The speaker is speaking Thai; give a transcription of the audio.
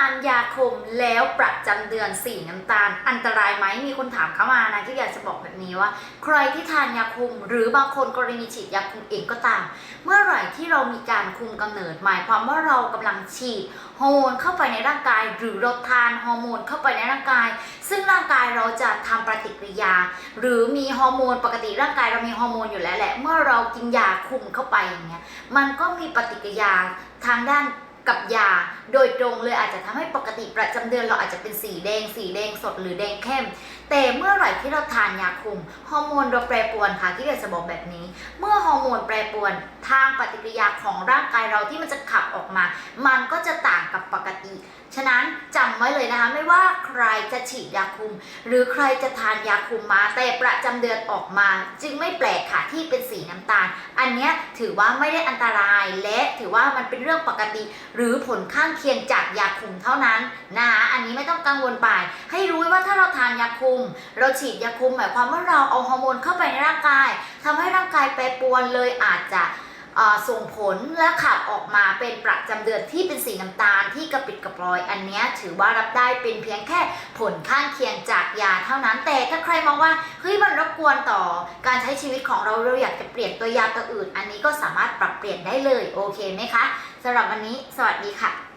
านยาคุมแล้วประจำเดือนสีน้ำตาล อันตรายไหมมีคนถามเข้ามานะที่อยากจะบอกแบบนี้ว่า ใครที่ทานยาคุม หรือบางคนกรณีฉีดยาคุมเองก็ตาม เมื่อไหร่ที่เรามีการคุมกำเนิด หมายความว่าเรากำลังฉีดฮอร์โมนเข้าไปในร่างกาย หรือเราทานฮอร์โมนเข้าไปในร่างกาย ซึ่งร่างกายเราจะทำปฏิกิริยา หรือมีฮอร์โมนปกติร่างกายเรามีฮอร์โมนอยู่แล้วแหละเมื่อเรากินยาคุมเข้าไปอย่างเงี้ยมันก็มีปฏิกิริยาทางด้าน กับยาโดยตรงเลยอาจจะทำให้ปกติประจำเดือนเราอาจจะเป็นสีแดง สีแดงสดหรือแดงเข้ม แต่เมื่อไหร่ที่เราทานยาคุมฮอร์โมนเราแปรปรวนค่ะที่อยากจะบอกแบบนี้ เมื่อฮอร์โมนแปรปรวนทางปฏิกิริยาของร่างกายเราที่มันจะขับออกมา มันก็จะต่างกับปกติ ฉะนั้นจำไว้เลยนะคะไม่ว่าใครจะฉีดยาคุม หรือใครจะทานยาคุมมาแต่ประจำเดือนออกมา จึงไม่แปลกค่ะที่เป็น น้ำตาล อันนี้ถือว่าไม่ได้อันตรายและถือว่ามันเป็นเรื่องปกติ หรือผลข้างเคียงจากยาคุมเท่านั้นนะคะอันนี้ไม่ต้องกังวลไปให้รู้ว่าถ้าเราทานยาคุม เราฉีดยาคุมหมายความว่าเราเอาฮอร์โมนเข้าไปในร่างกายทำให้ร่างกายแปรปรวนเลยอาจจะ ส่งผลและขับออกมาเป็นประจำเดือนที่เป็นสีน้ำตาลที่กระปิดกระปลอย อันนี้ถือว่ารับได้เป็นเพียงแค่ผลข้างเคียงจากยาเท่านั้น แต่ถ้าใครมองว่าเฮ้ยมันรบกวนต่อการใช้ชีวิตของเราเราอยากจะเปลี่ยนตัวยาตัวอื่น อันนี้ก็สามารถปรับเปลี่ยนได้เลยโอเคไหมคะสำหรับวันนี้สวัสดีค่ะ